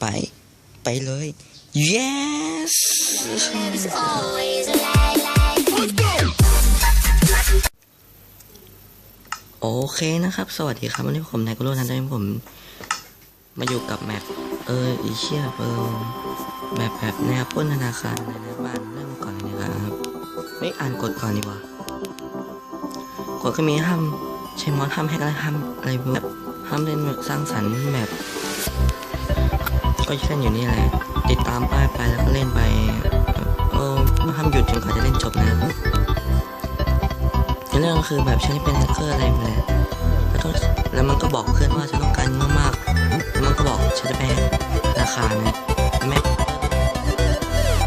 ไป ไปเลย yes โอเคนะครับ สวัสดีครับวันนี้ผมนายกุโรนันท์ผม มาอยู่กับแมปเอออีเชียเออแมปแบบแนวปล้นธนาคารในบ้านเริ่มก่อนเลยนะครับไม่อ่านกฎก่อนดีกว่ากฎก็มีห้ามใช้มอสห้ามให้กันห้ามอะไรแบบห้ามเล่นแบบสร้างสรรค์แบบ ก็เช่นอยู่นี่แหละติดตามป้ายไปแล้วก็เล่นไปเออห้ามหยุดจนกว่าจะเล่นจบนะเรื่องคือแบบฉันเป็นแฮกเกอร์อะไรแบบนี้แล้วต้องแล้วมันก็บอกเพื่อนว่าฉันต้องการมากๆแล้วมันก็บอกฉันจะไปธนาคารนะแม่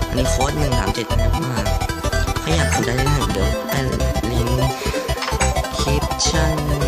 อันนี้โค้ดหนึ่งสามเจ็ดนะมากถ้าอยากสนใจได้เดี๋ยวให้ลิงก์คลิปชั่น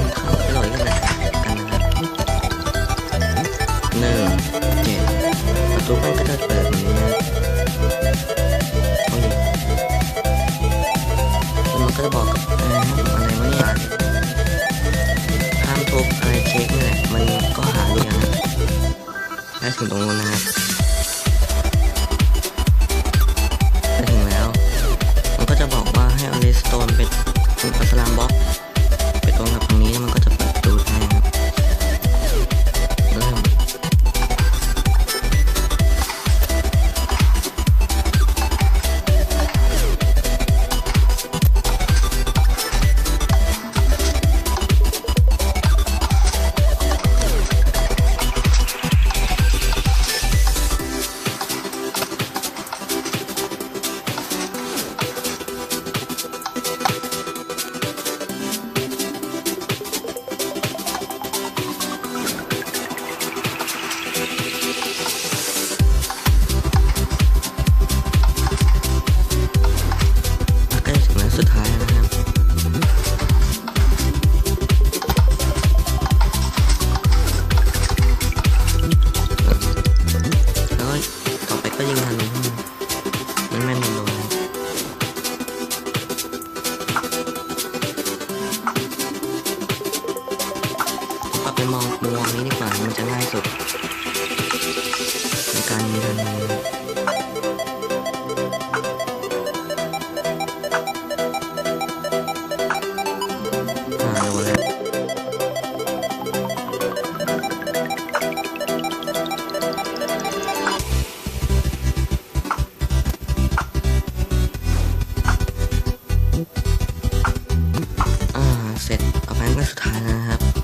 อ่าเสร็จประมาณก็สุดท้ายแล้วนะครับ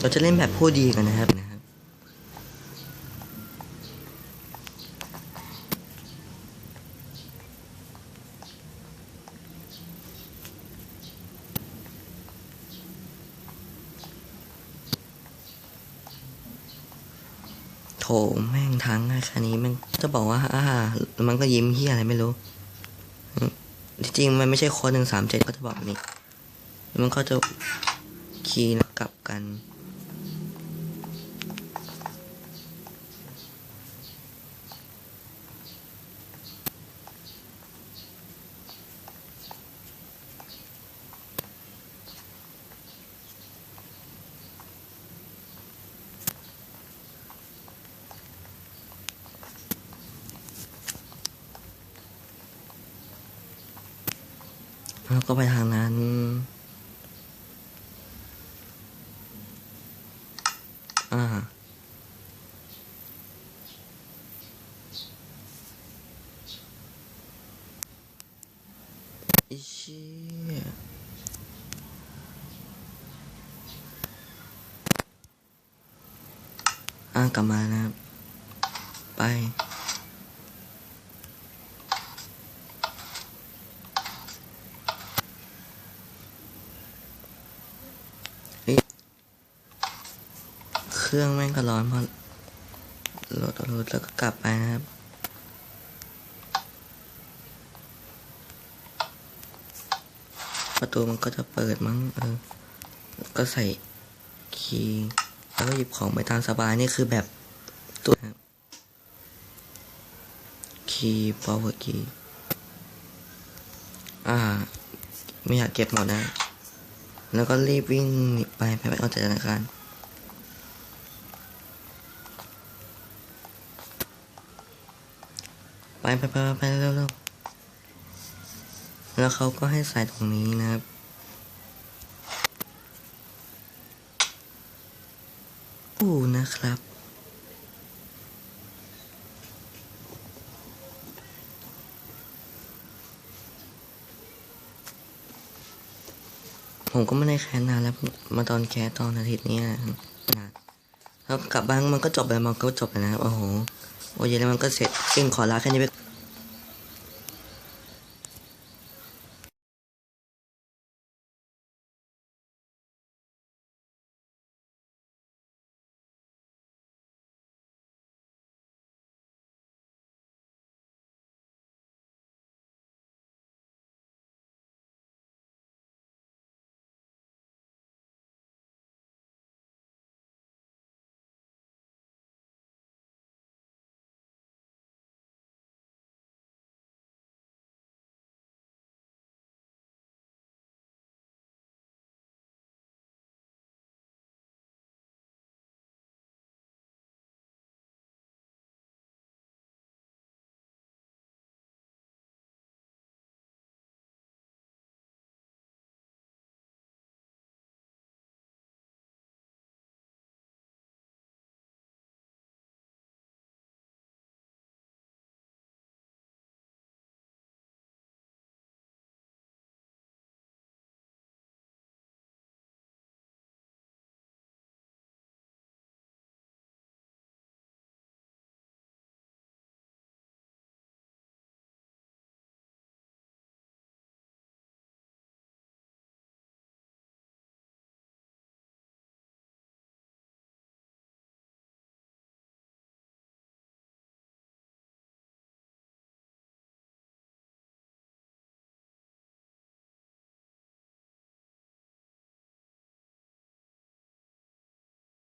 เราจะเล่นแบบผู้ดีกันนะครับ โถแม่งทั้งคันนี้มันจะบอกว่าอ่ามันก็ยิ้มเฮียอะไรไม่รู้จริงมันไม่ใช่คนหนึ่งสามเจ็ดก็จะบอกนี่มันก็จะคีย์กลับกัน แล้วก็ไปทางนั้น อ่าอิเชี่ยอ่ากลับมานะครับ ไป เครื่องแม่งก็ร้อนเพราะรถรถแล้วก็กลับไปนะครับ ประตูมันก็จะเปิดมั้งเออก็ใส่คีย์แล้วก็หยิบของไปตามสบายนี่คือแบบตัวครับคีย์ power key อ่า ไม่อยากเก็บหมดนะ แล้วก็รีบวิ่งไปไปไปออกจากธนาคาร ไปไปไปไปเร็วเร็วแล้วเขาก็ให้ใส่ตรงนี้นะครับอู้นะครับ ผมก็ไม่ได้แค้นนานแล้ว มาตอนแคสตอนอาทิตย์นี้นะครับกลับบ้านมันก็จบไปมันก็จบไปนะครับ โอ้โห โอ้ยแล้วมันก็เสร็จขึ้นขอลาแค่นี้ไป